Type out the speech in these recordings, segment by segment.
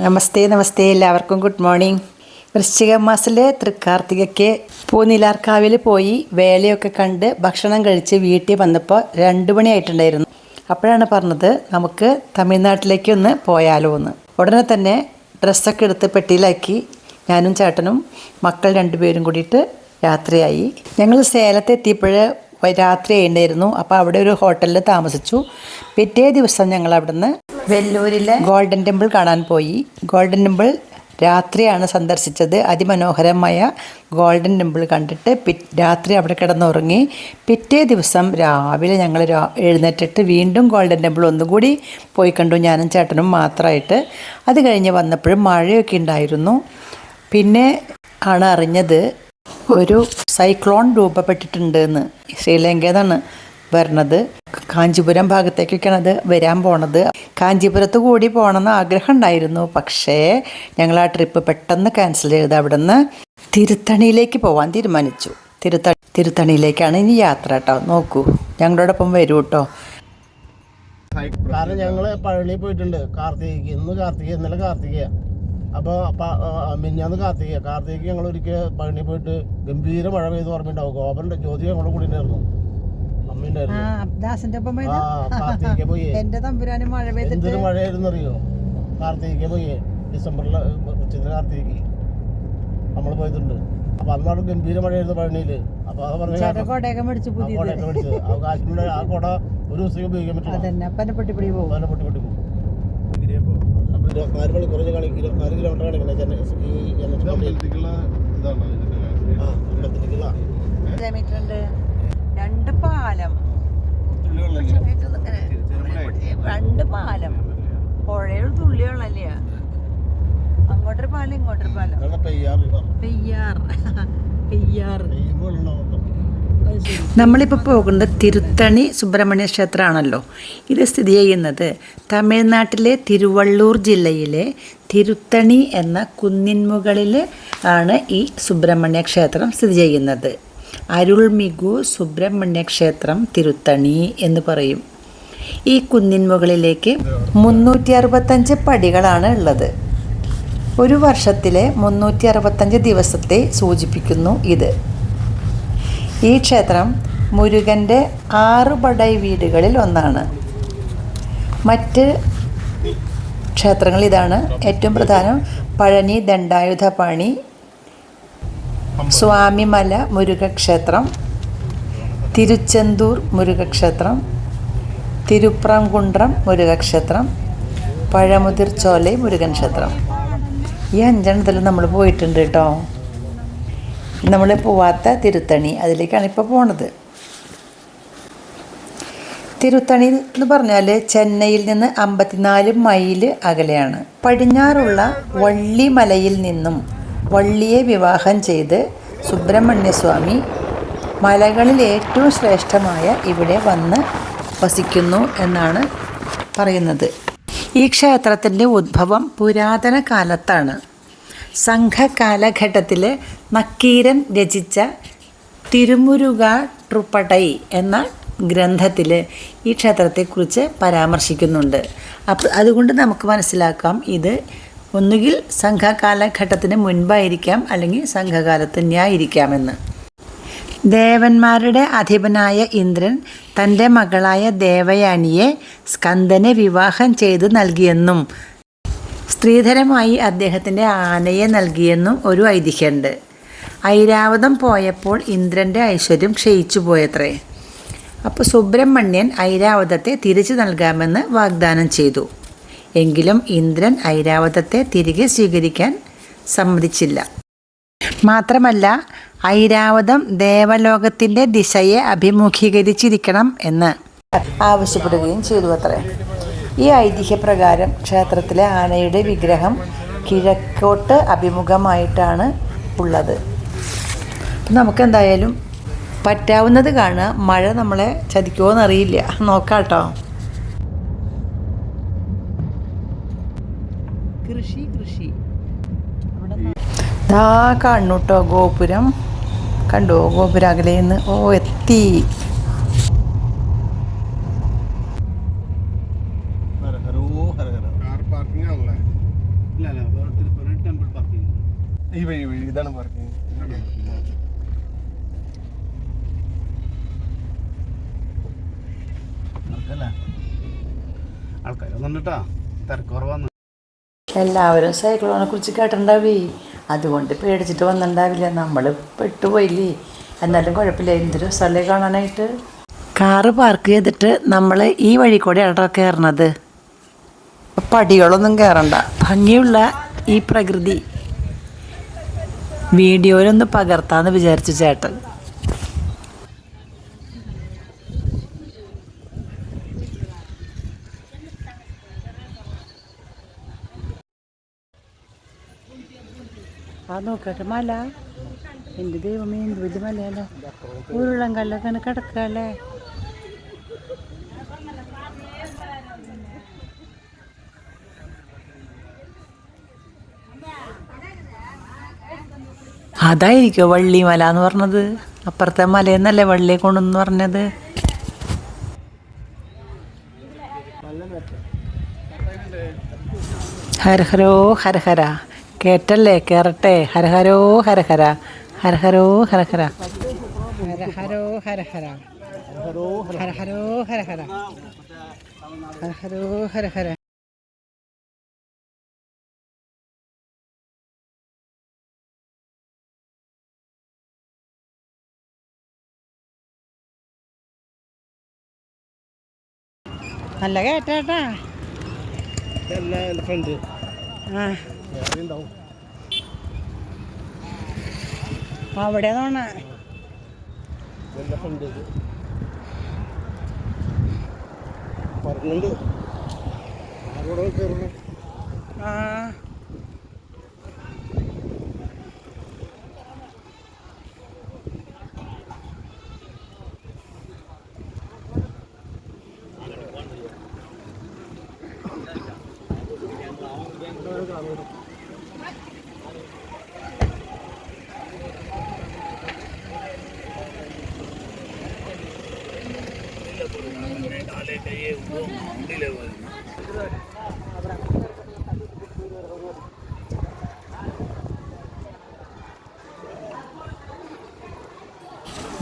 നമസ്തേ നമസ്തേ എല്ലാവർക്കും good morning. വൃശ്ചിക മാസത്തിലെ തൃക്കാർത്തികയ്ക്ക് പൂനിലാർക്കാവിൽ പോയി വേലയൊക്കെ കണ്ട് ഭക്ഷണം കഴിച്ച് വീട്ടിൽ വന്നപ്പോൾ രണ്ട് മണിയായിട്ടുണ്ടായിരുന്നു. അപ്പോഴാണ് പറഞ്ഞത് നമുക്ക് തമിഴ്നാട്ടിലേക്ക് ഒന്ന് പോയാലോ എന്ന്. ഉടനെ തന്നെ ഡ്രസ്സൊക്കെ എടുത്ത് പെട്ടിയിലാക്കി ഞാനും ചേട്ടനും മക്കൾ രണ്ടുപേരും കൂടിയിട്ട് രാത്രിയായി ഞങ്ങൾ സേലത്ത് എത്തിയപ്പോൾ രാത്രി ആയിട്ടുണ്ടായിരുന്നു അപ്പോൾ അവിടെ ഒരു ഹോട്ടലിൽ താമസിച്ചു. പിറ്റേ ദിവസം ഞങ്ങൾ അവിടുന്ന് വെല്ലൂരിലെ ഗോൾഡൻ ടെമ്പിൾ കാണാൻ പോയി. ഗോൾഡൻ ടെമ്പിൾ രാത്രിയാണ് സന്ദർശിച്ചത്. അതിമനോഹരമായ ഗോൾഡൻ ടെമ്പിൾ കണ്ടിട്ട് പി രാത്രി അവിടെ കിടന്നുറങ്ങി. പിറ്റേ ദിവസം രാവിലെ ഞങ്ങൾ എഴുന്നേറ്റിട്ട് വീണ്ടും ഗോൾഡൻ ടെമ്പിൾ ഒന്നുകൂടി പോയി കണ്ടു. ഞാനും ചേട്ടനും മാത്രമായിട്ട് അത് കഴിഞ്ഞ് വന്നപ്പോഴും മഴയൊക്കെ ഉണ്ടായിരുന്നു. പിന്നെ ആണ് അറിഞ്ഞത് ഒരു സൈക്ലോൺ രൂപപ്പെട്ടിട്ടുണ്ട് എന്ന്. ശ്രീലങ്കയിൽ വരണത് കാഞ്ചീപുരം ഭാഗത്തേക്കൊക്കെയാണ് അത് വരാൻ പോണത്. കാഞ്ചീപുരത്ത് കൂടി പോകണമെന്ന് ആഗ്രഹം ഉണ്ടായിരുന്നു പക്ഷേ ഞങ്ങൾ ആ ട്രിപ്പ് പെട്ടെന്ന് ക്യാൻസൽ ചെയ്ത് അവിടെ നിന്ന് തിരുത്തണിയിലേക്ക് പോകാൻ തീരുമാനിച്ചു. തിരുത്ത തിരുത്തണിയിലേക്കാണ് ഇനി യാത്ര കേട്ടോ നോക്കൂ ഞങ്ങളോടൊപ്പം വരൂ കേട്ടോ കാരണം ഞങ്ങൾ പഴനി പോയിട്ടുണ്ട്. കാർത്തികയ്ക്ക് ഇന്ന് കാർത്തിക ഇന്നലെ കാർത്തിക അപ്പോൾ മിഞ്ഞാന്ന് കാർത്തിക കാർത്തികയ്ക്ക് ഞങ്ങൾ ഒരിക്കൽ പഴനി പോയിട്ട് ഗംഭീര മഴ പെയ്ത് ഓർമ്മയുണ്ടാവും. ഗോപന്റെ ജ്യോതി ഞങ്ങളുടെ കൂടെ ഉണ്ടായിരുന്നു. എന്റെ തമ്പുരാന് മഴ എന്തൊരു മഴയായിരുന്നു അറിയോ കാർത്തിക പോയി ഡിസംബറിൽ ചിത്ര കാർത്തികയ്ക്ക്. നമ്മൾ പോയിട്ടുണ്ട് അപ്പൊ അന്നാണ് ഗംഭീര മഴയായിരുന്നു പഴനിയിൽ. അപ്പൊ അത് പറഞ്ഞു കൊടയൊക്കെ മേടിച്ചു ആ കൊട ഒരു ദിവസം ഉപയോഗിക്കാൻ പറ്റില്ല. പോകും പൊട്ടി പൊട്ടി പോകും ഇരുപത്തിനാല് മണി കുറഞ്ഞ കളി ഇരുപത്തിനാല് കിലോമീറ്റർ കളിക്കുന്നത് ചെന്നൈ ഈ ആ കിലോമീറ്റർ രണ്ട് പാലം. രണ്ട് പാലം. പുഴയൊരു തുള്ളിയുള്ളല്ലേ അങ്ങോട്ടൊരു പാലം ഇങ്ങോട്ടൊരു പാലം. പെയ്യാർ പെയ്യാർ. പെയ്യാർ. നമ്മളിപ്പോൾ പോകുന്നത് തിരുത്തണി സുബ്രഹ്മണ്യ ക്ഷേത്രമാണല്ലോ. ഇത് സ്ഥിതി ചെയ്യുന്നത് തമിഴ്നാട്ടിലെ തിരുവള്ളൂർ ജില്ലയിലെ തിരുത്തണി എന്ന കുന്നിൻമുകളിൽ ആണ് ഈ സുബ്രഹ്മണ്യ ക്ഷേത്രം സ്ഥിതി ചെയ്യുന്നത്. അരുൾമിഗു സുബ്രഹ്മണ്യ ക്ഷേത്രം തിരുത്തണി എന്ന് പറയും. ഈ കുന്നിൻമുകളിലേക്ക് മുന്നൂറ്റി അറുപത്തഞ്ച് പടികളാണ് ഉള്ളത്. ഒരു വർഷത്തിലെ മുന്നൂറ്റി അറുപത്തഞ്ച് ദിവസത്തെ സൂചിപ്പിക്കുന്നു ഇത്. ഈ ക്ഷേത്രം മുരുകന്റെ ആറ് പടൈ വീടുകളിൽ ഒന്നാണ്. മറ്റ് ക്ഷേത്രങ്ങൾ ഇതാണ്. ഏറ്റവും പ്രധാനം പഴനി ദണ്ഡായുധപാണി സ്വാമിമല മുരുകക്ഷേത്രം തിരുച്ചെന്തൂർ മുരുകക്ഷേത്രം തിരുപ്രംകുണ്ട്രം മുരുകക്ഷേത്രം പഴമുതിർ ചോലൈ മുരുകൻ ക്ഷേത്രം. ഈ അഞ്ചെണ്ണത്തിൽ നമ്മൾ പോയിട്ടുണ്ട് കേട്ടോ. നമ്മൾ പോവാത്ത തിരുത്തണി അതിലേക്കാണ് ഇപ്പോൾ പോണത്. തിരുത്തണി എന്ന് പറഞ്ഞാൽ ചെന്നൈയിൽ നിന്ന് അമ്പത്തിനാല് മൈൽ അകലെയാണ്. പടിഞ്ഞാറുള്ള വള്ളിമലയിൽ നിന്നും വള്ളിയെ വിവാഹം ചെയ്ത് സുബ്രഹ്മണ്യസ്വാമി മലകളിൽ ഏറ്റവും ശ്രേഷ്ഠമായ ഇവിടെ വന്ന് വസിക്കുന്നു എന്നാണ് പറയുന്നത്. ഈ ക്ഷേത്രത്തിന്റെ ഉദ്ഭവം പുരാതന കാലത്താണ്. സംഘകാലഘട്ടത്തിൽ നക്കീരൻ രചിച്ച തിരുമുരുക ട്രുപ്പടൈ എന്ന ഗ്രന്ഥത്തിൽ ഈ ക്ഷേത്രത്തെക്കുറിച്ച് പരാമർശിക്കുന്നുണ്ട്. അപ്പോൾ അതുകൊണ്ട് നമുക്ക് മനസ്സിലാക്കാം ഇത് ഒന്നുകിൽ സംഘകാലഘട്ടത്തിന് മുൻപായിരിക്കാം അല്ലെങ്കിൽ സംഘകാലത്ത് തന്നെയായിരിക്കാമെന്ന് ദേവന്മാരുടെ അധിപനായ ഇന്ദ്രൻ തന്റെ മകളായ ദേവയാനിയെ സ്കന്ദനെ വിവാഹം ചെയ്ത് നൽകിയെന്നും സ്ത്രീധനമായി അദ്ദേഹത്തിന്റെ ആനയെ നൽകിയെന്നും ഒരു ഐതിഹ്യമുണ്ട്. ഐരാവതം പോയപ്പോൾ ഇന്ദ്രന്റെ ഐശ്വര്യം ക്ഷയിച്ചു പോയത്രേ. അപ്പോൾ സുബ്രഹ്മണ്യൻ ഐരാവതത്തെ തിരിച്ചു നൽകാമെന്ന് വാഗ്ദാനം ചെയ്തു. എങ്കിലും ഇന്ദ്രൻ ഐരാവതത്തെ തിരികെ സ്വീകരിക്കാൻ സമ്മതിച്ചില്ല. മാത്രമല്ല ഐരാവതം ദേവലോകത്തിന്റെ ദിശയെ അഭിമുഖീകരിച്ചിരിക്കണം എന്ന് ആവശ്യപ്പെടുകയും ചെയ്തു അത്രേ. ഈ ഐതിഹ്യപ്രകാരം ക്ഷേത്രത്തിലെ ആനയുടെ വിഗ്രഹം കിഴക്കോട്ട് അഭിമുഖമായിട്ടാണ് ഉള്ളത്. നമുക്ക് നമുക്കെന്തായാലും പറ്റാവുന്നത് കാണുക. മഴ നമ്മളെ ചതിക്കുമോ എന്നറിയില്ല നോക്കാം കേട്ടോ കൃഷി കൃഷി ദാ കാണു കേട്ടോ ഗോപുരം. കണ്ടോ ഗോപുരം അകലേന്ന് ഓ എത്തി. എല്ലാവരും സൈക്ലോണെ കുറിച്ച് കേട്ടിട്ടുണ്ടാവേ. അതുകൊണ്ട് പേടിച്ചിട്ട് വന്നിട്ടുണ്ടാവില്ല. നമ്മൾ പെട്ടുപോയില്ലേ. എന്നാലും കുഴപ്പമില്ല. എന്ത് രസമല്ലേ കാണാനായിട്ട്? കാറ് പാർക്ക് ചെയ്തിട്ട് നമ്മൾ ഈ വഴി കൂടെ ആട്ടോ കയറണത് പടികളൊന്നും കയറണ്ട ഭംഗിയുള്ള ഈ പ്രകൃതി. വീഡിയോയിലൊന്ന് പകർത്താന്ന് വിചാരിച്ചു ചേട്ടൻ. നോക്കട്ടെ. മല. എന്റെ ദൈവമേ എന്ത് വലിയ മലയല്ലോ? ഉരുളം കല്ലൊക്കെ കിടക്കല്ലേ അതായിരിക്കോ വള്ളിമല എന്ന് പറഞ്ഞത്? അപ്പുറത്തെ മലയെന്നല്ലേ വള്ളിയെ കൊണ്ടെന്ന് പറഞ്ഞത്? ഹരഹരോ ഹരഹര. കേട്ടല്ലേ? കേറട്ടെ. ഹരഹരോ ഹരഹര ഹരഹരോ ഹരഹര ഹരഹരോ ഹരഹര ഹരഹരോ ഹരഹര ഹരഹരോ ഹരഹര നല്ല കേട്ടാ എല്ലാ എലിഫന്റ് ആ. വേറെ ഉണ്ടാവും അവിടെ നോണ എലിഫന്റ് പറഞ്ഞുണ്ട് ആരോടെ കയറുന്നു ആ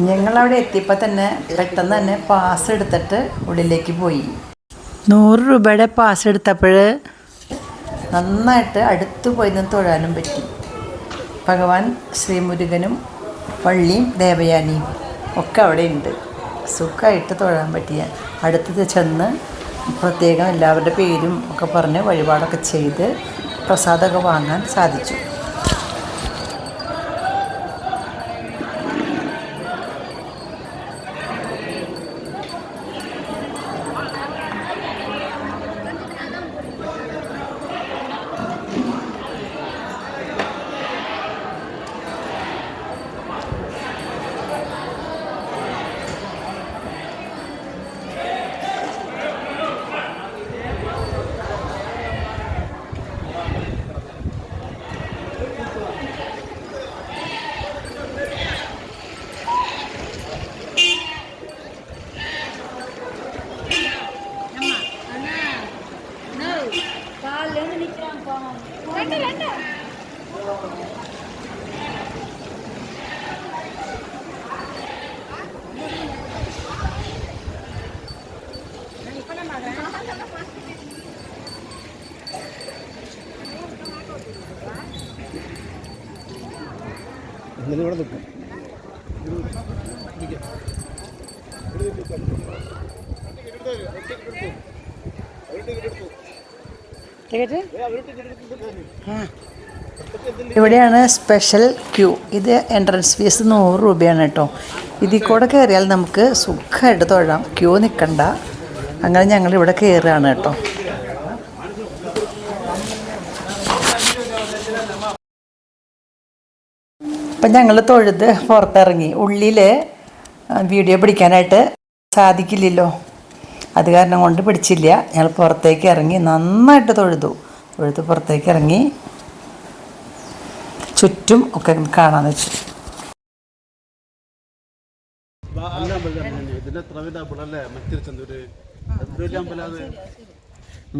ഞങ്ങളവിടെ എത്തിയപ്പോൾ തന്നെ പെട്ടെന്ന് തന്നെ പാസ് എടുത്തിട്ട് ഉള്ളിലേക്ക് പോയി. നൂറ് രൂപയുടെ പാസ് എടുത്തപ്പോൾ നന്നായിട്ട് അടുത്ത് പോയി നിന്ന് തൊഴാനും പറ്റി. ഭഗവാൻ ശ്രീമുരുകനും പള്ളിയും ദേവയാനിയും ഒക്കെ അവിടെ ഉണ്ട്. സുഖമായിട്ട് തൊഴാൻ പറ്റിയ. അടുത്ത് ചെന്ന് പ്രത്യേകം എല്ലാവരുടെ പേരും ഒക്കെ പറഞ്ഞ് വഴിപാടൊക്കെ ചെയ്ത് പ്രസാദമൊക്കെ വാങ്ങാൻ സാധിച്ചു. ഇന്നലെ ഇവിടെ നിൽക്കും. ഇവിടെയാണ് സ്പെഷ്യൽ ക്യൂ ഇത് എൻട്രൻസ് ഫീസ് നൂറ് രൂപയാണ് കേട്ടോ. ഇതിൽ കൂടെ കയറിയാൽ നമുക്ക് സുഖമായിട്ട് തൊഴാം. ക്യൂ നിൽക്കണ്ട അങ്ങനെ ഞങ്ങൾ ഇവിടെ കയറുകയാണ് കേട്ടോ. അപ്പം ഞങ്ങൾ തൊഴുത് പുറത്തിറങ്ങി. ഉള്ളിൽ വീഡിയോ പിടിക്കാനായിട്ട് സാധിക്കില്ലല്ലോ. അത് കാരണം കൊണ്ട് പിടിച്ചില്ല. ഞങ്ങൾ പുറത്തേക്ക് ഇറങ്ങി നന്നായിട്ട് തൊഴുതു. തൊഴുത് പുറത്തേക്ക് ഇറങ്ങി ചുറ്റും ഒക്കെ കാണാൻ വെച്ചു.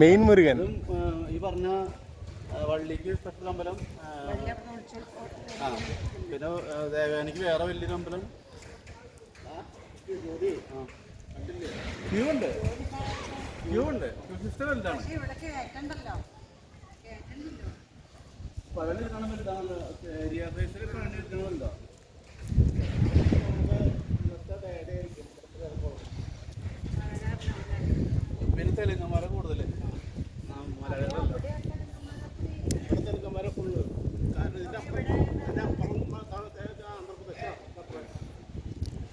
മെയിൻ മുരുകൻ. ഈ പറഞ്ഞ ആ, വള്ളിക്ക് സ്പെഷ്യൽ അമ്പലം ആ, ആ പിന്നെ ആ, ദേവയാനിക്ക് വേറെ വലിയൊരു അമ്പലം. ക്യൂ ഉണ്ട് ക്യൂ ഉണ്ട് സിസ്റ്റം വലുതാണ് കാണാൻ ഏരിയ പിന്നെ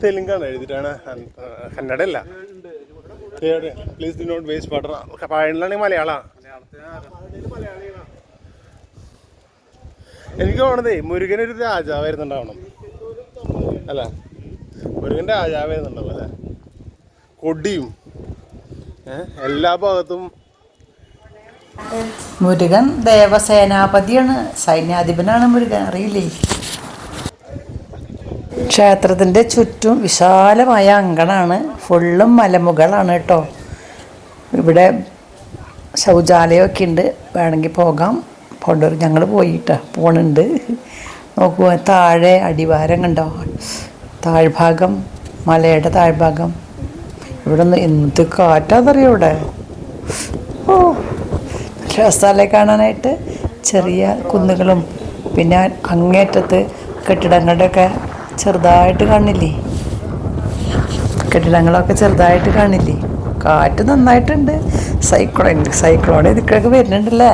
തെലുങ്കാണ് എഴുതിയിട്ടാണ്. കന്നഡ അല്ല please do not waste water പഴയണിലാണെങ്കിൽ മലയാളമാണ് എനിക്ക് തോന്നണതേ മുരുകനൊരു രാജാവായിരുന്നുണ്ടാവണം അല്ല? മുരുകൻ രാജാവായിരുന്നുണ്ടാവും അല്ലേ? കൊടിയും എല്ലാ ഭാഗത്തും മുരുകൻ ദേവസേനാപതിയാണ് സൈന്യാധിപനാണ് മുരുകൻ അറിയില്ലേ? ക്ഷേത്രത്തിന്റെ ചുറ്റും വിശാലമായ അങ്കണമാണ് ഫുള്ളും മലമുകളാണ് കേട്ടോ. ഇവിടെ ശൗചാലയമൊക്കെ ഉണ്ട് വേണമെങ്കിൽ പോകാം. പോണ്ടവർ ഞങ്ങൾ പോയിട്ട്. പോണുണ്ട്. നോക്കുക താഴെ അടിവാരം കണ്ടോ? താഴ്ഭാഗം മലയുടെ താഴ്ഭാഗം. ഇവിടെ നിന്ന് എന്ത് കാറ്റാന്നറിയോ ഇവിടെ? ഓ രസാലെ കാണാനായിട്ട്. ചെറിയ കുന്നുകളും പിന്നെ അങ്ങേറ്റത്ത് കെട്ടിടങ്ങളുടെയൊക്കെ ചെറുതായിട്ട് കാണില്ലേ? കെട്ടിടങ്ങളൊക്കെ ചെറുതായിട്ട് കാണില്ലേ? കാറ്റ് നന്നായിട്ടുണ്ട്. സൈക്ലോൺ സൈക്ലോൺ ഇതിക്കൊക്കെ വരുന്നുണ്ടല്ലേ?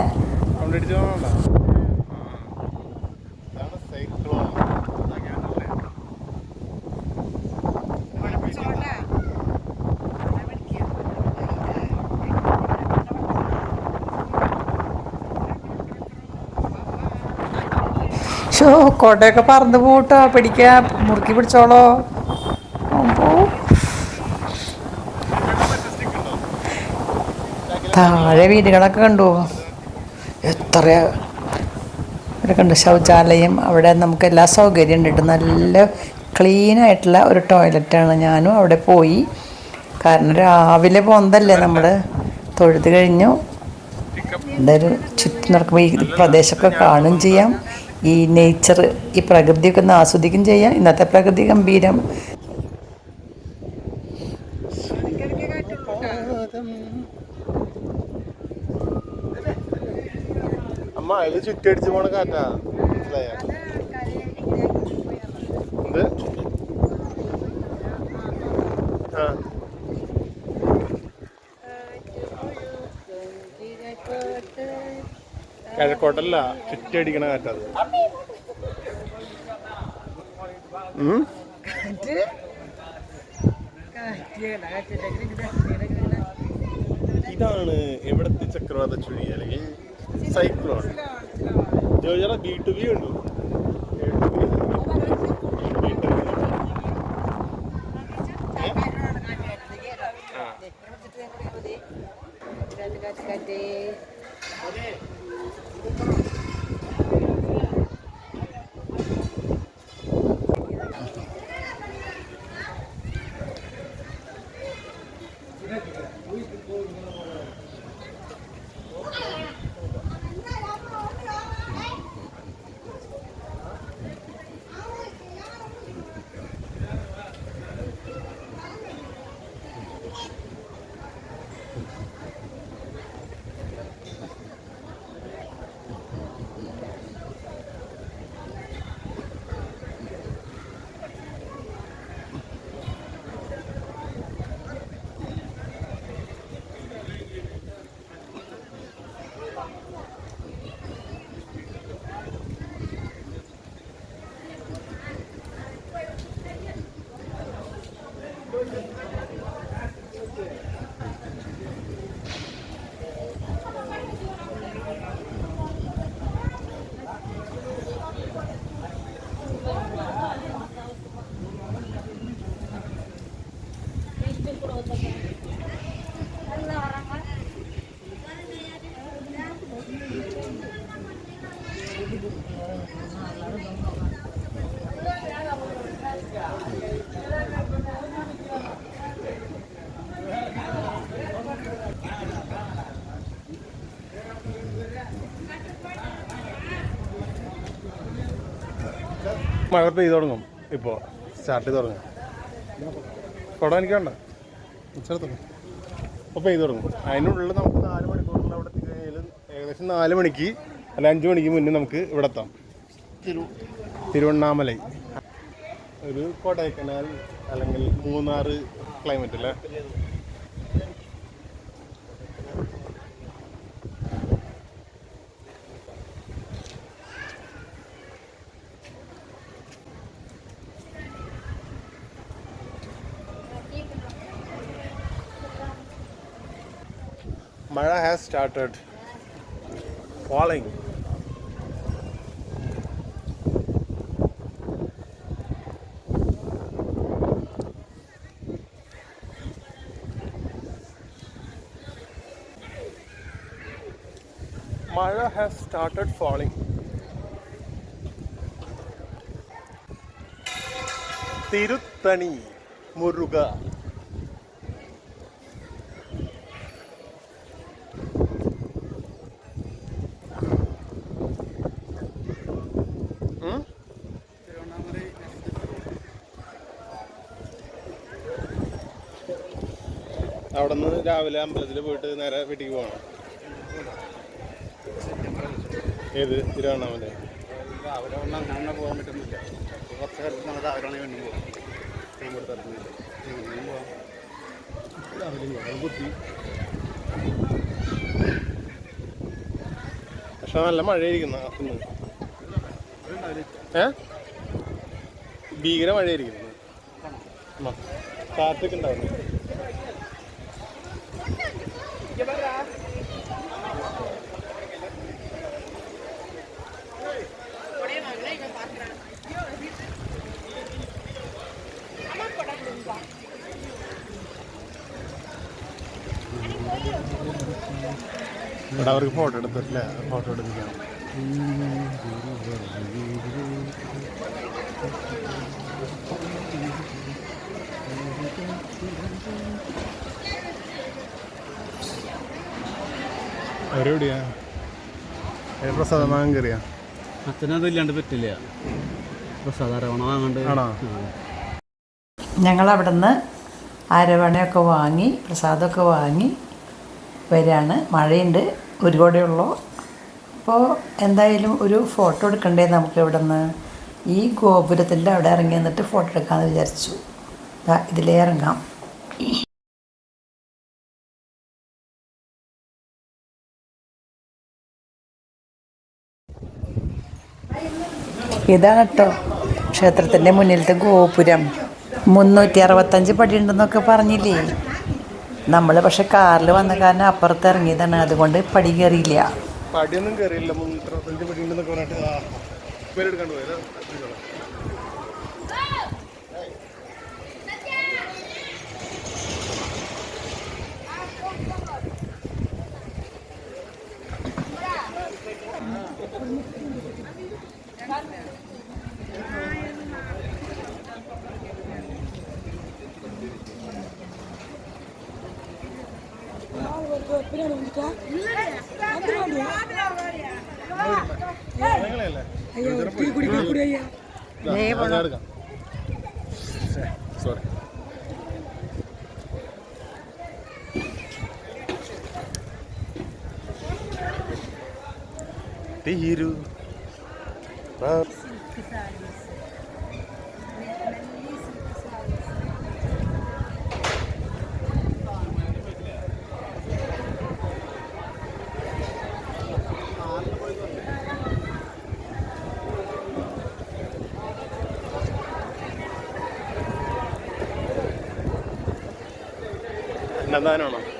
ഷോ കോട്ടയൊക്കെ പറന്ന് പോട്ടോ. പിടിക്കാ. മുറുക്കി പിടിച്ചോളോ. താഴെ വീടുകളൊക്കെ കണ്ടു? എത്ര ഇവിടെ കണ്ടു? ശൗചാലയം. അവിടെ നമുക്ക് എല്ലാ സൗകര്യം ഉണ്ട്. നല്ല ക്ലീൻ ആയിട്ടുള്ള ഒരു ടോയ്ലറ്റാണ് ഞാനും അവിടെ പോയി. കാരണം രാവിലെ പോകുന്നതല്ലേ നമ്മൾ തൊഴുത് കഴിഞ്ഞു. എന്തായാലും ചുറ്റും നടക്കുമ്പോൾ ഈ പ്രദേശമൊക്കെ കാണുകയും ചെയ്യാം. ഈ നേച്ചർ ഈ പ്രകൃതിയൊക്കെ ഒന്ന് ആസ്വദിക്കുകയും ചെയ്യാം ഇന്നത്തെ പ്രകൃതി ഗംഭീരം. അമ്മ ഇത് ചുറ്റടിച്ച് പോണ കാറ്റാ. മനസ്സിലായ? കിഴക്കോട്ടല്ല ചുറ്റടിക്കണ കാറ്റത് ഇതാണ് എവിടത്തെ ചക്രവാത ചുഴി അല്ലെങ്കിൽ സൈക്ലോൺ ജോജറ ബി ടു ബി ഉണ്ടോ? ആ. 어디? മഴ പെയ്ത് തുടങ്ങും. ഇപ്പോൾ സ്റ്റാർട്ട് ചെയ്ത് തുടങ്ങും. കുടം എനിക്ക് വേണ്ട. ചേർത്തോ അപ്പോൾ പെയ്ത് തുടങ്ങും. അതിനുള്ളിൽ നമുക്ക് നാല് മണിക്കൂറിൽ അവിടെ എത്തിക്കഴിഞ്ഞാലും ഏകദേശം നാല് മണിക്ക് അല്ല അഞ്ച് മണിക്ക് മുന്നേ നമുക്ക് ഇവിടെ എത്താം. തിരു തിരുവണ്ണാമലൈ. ഒരു കൊടൈക്കനാൽ അല്ലെങ്കിൽ മൂന്നാർ ക്ലൈമറ്റ് അല്ലേ? Started falling. Mazha has started falling. Tiruttani Muruga ഉം? അവിടെ നിന്ന് രാവിലെ അമ്പലത്തിൽ പോയിട്ട് നേരെ വീട്ടിലേക്ക് പോകണം. ഏത് തിരുവണ്ണാമല? രാവിലെ അങ്ങനെ പോകാൻ പറ്റുന്നില്ല. കുറച്ച് കാലത്ത് നമ്മൾ രാവിലെ ആണെങ്കിൽ വീണ്ടും പോകാം കൊടുത്തിട്ടില്ല വീണ്ടും പോകാം പക്ഷെ നല്ല മഴയായിരിക്കുന്നു അത്തുനിന്ന് ഏ? ഭീകര മഴയായിരിക്കുന്നു. കാത്തൊക്കെ കാറ്റൊക്കെ ഉണ്ടാവുന്നു. ഇവിടെ അവർക്ക് ഫോട്ടോ എടുത്തിട്ടില്ല. ഫോട്ടോ എടുപ്പിക്കാം അവരെവിടെയാ പ്രസാദം വാങ്ങാൻ കയറിയാ അച്ഛനതില്ലാണ്ട് പറ്റില്ല. പ്രസാദാരവണ വാങ്ങണ്ട്. ആണോ? ഞങ്ങൾ അവിടെ നിന്ന് അരവണയൊക്കെ വാങ്ങി പ്രസാദമൊക്കെ വാങ്ങി വരികയാണ് മഴയുണ്ട്. ഒരു കൂടെ ഉള്ളൂ അപ്പോൾ എന്തായാലും ഒരു ഫോട്ടോ എടുക്കണ്ടേ നമുക്ക് ഇവിടെ നിന്ന് ഈ ഗോപുരത്തിന്റെ അവിടെ ഇറങ്ങി നിന്നിട്ട് ഫോട്ടോ എടുക്കാമെന്ന് വിചാരിച്ചു. ഇതിലേ ഇറങ്ങാം. ഇതാണ് കേട്ടോ ക്ഷേത്രത്തിന്റെ മുന്നിലത്തെ ഗോപുരം. മുന്നൂറ്റി അറുപത്തഞ്ച് പടി ഉണ്ടെന്നൊക്കെ പറഞ്ഞില്ലേ? നമ്മൾ പക്ഷെ കാറിൽ വന്ന കാരണം അപ്പുറത്ത് ഇറങ്ങിയതാണ്. അതുകൊണ്ട് പടി കയറിയില്ല പടിയൊന്നും കയറിയില്ല മുന്നൂറ്ററുപത്തഞ്ച് പടി ഉണ്ടെന്നൊക്കെ പറഞ്ഞിട്ട് ആ പേരെടുക്കാണ്ട് പോയത് നിങ്ങളെയല്ലേ ഞാൻ എടുക്കാം സോറി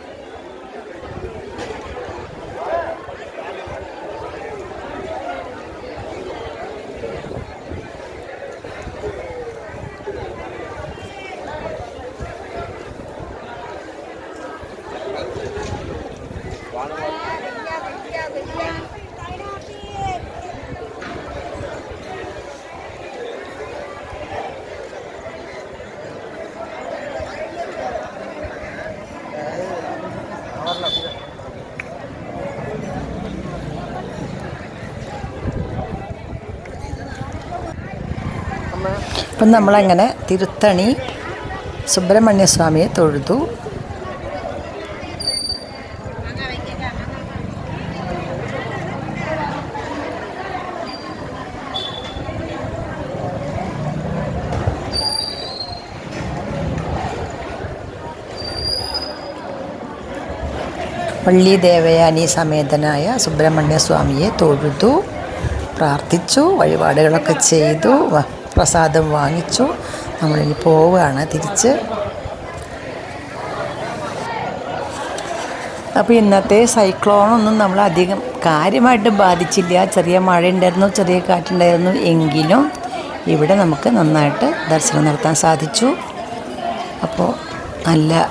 അപ്പം നമ്മളങ്ങനെ തിരുത്തണി സുബ്രഹ്മണ്യ സ്വാമിയെ തൊഴുതു. പള്ളി ദേവയാനി സമേതനായ സുബ്രഹ്മണ്യ സ്വാമിയെ തൊഴുതു പ്രാർത്ഥിച്ചു വഴിപാടുകളൊക്കെ ചെയ്തു. പ്രസാദം വാങ്ങിച്ചു. നമ്മളിനി പോവുകയാണ് തിരിച്ച്. അപ്പോൾ ഇന്നത്തെ സൈക്ലോണൊന്നും നമ്മൾ അധികം കാര്യമായിട്ട് ബാധിച്ചില്ല. ചെറിയ മഴ ഉണ്ടായിരുന്നു ചെറിയ കാറ്റുണ്ടായിരുന്നു എങ്കിലും ഇവിടെ നമുക്ക് നന്നായിട്ട് ദർശനം നടത്താൻ സാധിച്ചു. അപ്പോൾ നല്ല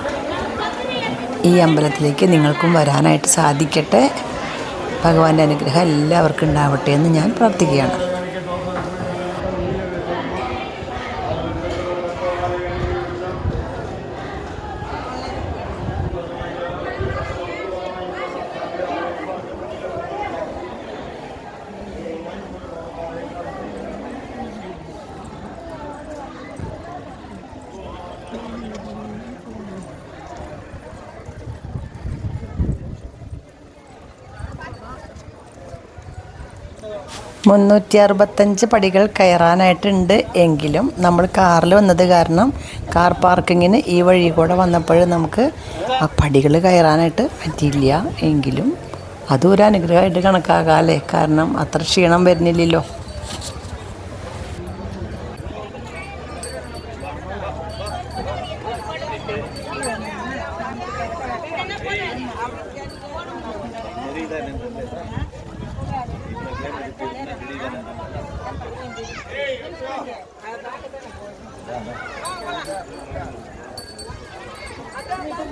ഈ അമ്പലത്തിലേക്ക് നിങ്ങൾക്കും വരാനായിട്ട് സാധിക്കട്ടെ. ഭഗവാന്റെ അനുഗ്രഹം എല്ലാവർക്കും ഉണ്ടാവട്ടെ എന്ന് ഞാൻ പ്രാർത്ഥിക്കുകയാണ്. മുന്നൂറ്റി അറുപത്തഞ്ച് പടികൾ കയറാനായിട്ടുണ്ട് എങ്കിലും നമ്മൾ കാറിൽ വന്നത് കാരണം കാർ പാർക്കിങ്ങിന് ഈ വഴി കൂടെ വന്നപ്പോൾ നമുക്ക് ആ പടികൾ കയറാനായിട്ട് പറ്റിയില്ല എങ്കിലും അതും ഒരു അനുഗ്രഹമായിട്ട് കണക്കാകാമല്ലേ കാരണം അത്ര ക്ഷീണം വരുന്നില്ലല്ലോ.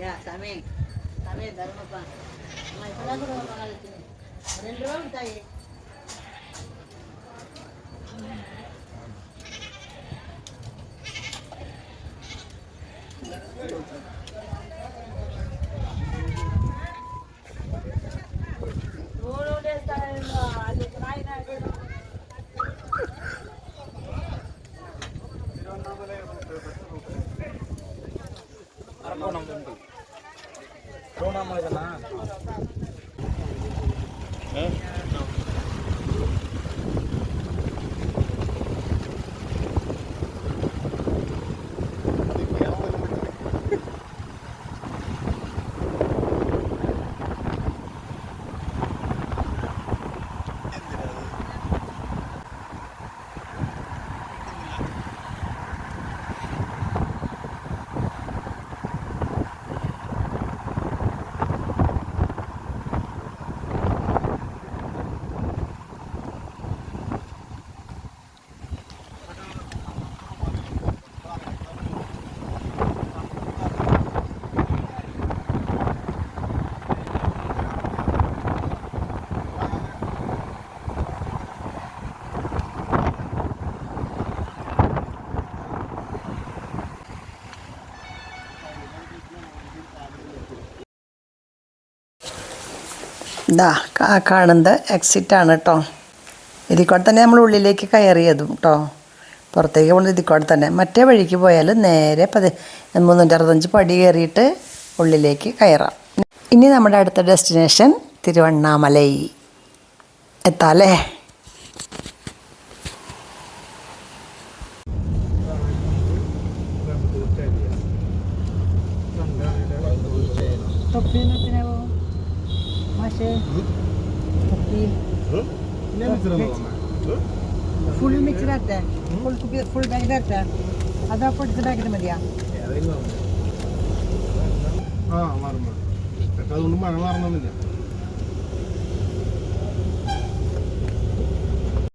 யா சாமி சாமி தர்மப்பா. அம்மா இப்போதான் கூட மகாலட்சுமி ரெண்டு ரூபா தாயே ഇതാ ആ കാണുന്നത് എക്സിറ്റാണ് കേട്ടോ ഇതിൽ കൂടെ തന്നെ നമ്മൾ ഉള്ളിലേക്ക് കയറിയതും കേട്ടോ പുറത്തേക്ക് പോകുന്നത് ഇതിൽ കൂടെ തന്നെ. മറ്റേ വഴിക്ക് പോയാൽ നേരെ പതി മുന്നൂറ്ററുപത്തഞ്ച് പടി കയറിയിട്ട് ഉള്ളിലേക്ക് കയറാം. ഇനി നമ്മുടെ അടുത്ത ഡെസ്റ്റിനേഷൻ തിരുവണ്ണാമലൈ. എത്താല്ലേ? Kepçe, kopil. ಫುಲ್ ಮಿಕ್ಸರ್ ಆಗ್ತದೆ ಫುಲ್ ಕುಪಿ ಫುಲ್ ಬ್ಯಾಗ್ ಆಗ್ತದೆ ಅದ ಕೊಟ್ಟು ಬ್ಯಾಗ್ ಮದ್ಯ ಹಾಂ ಮಾರು ಮಾಡು ಬೇಕಾದ್ರೆ ಉಂಡು ಮಾಡ ಮಾರಣ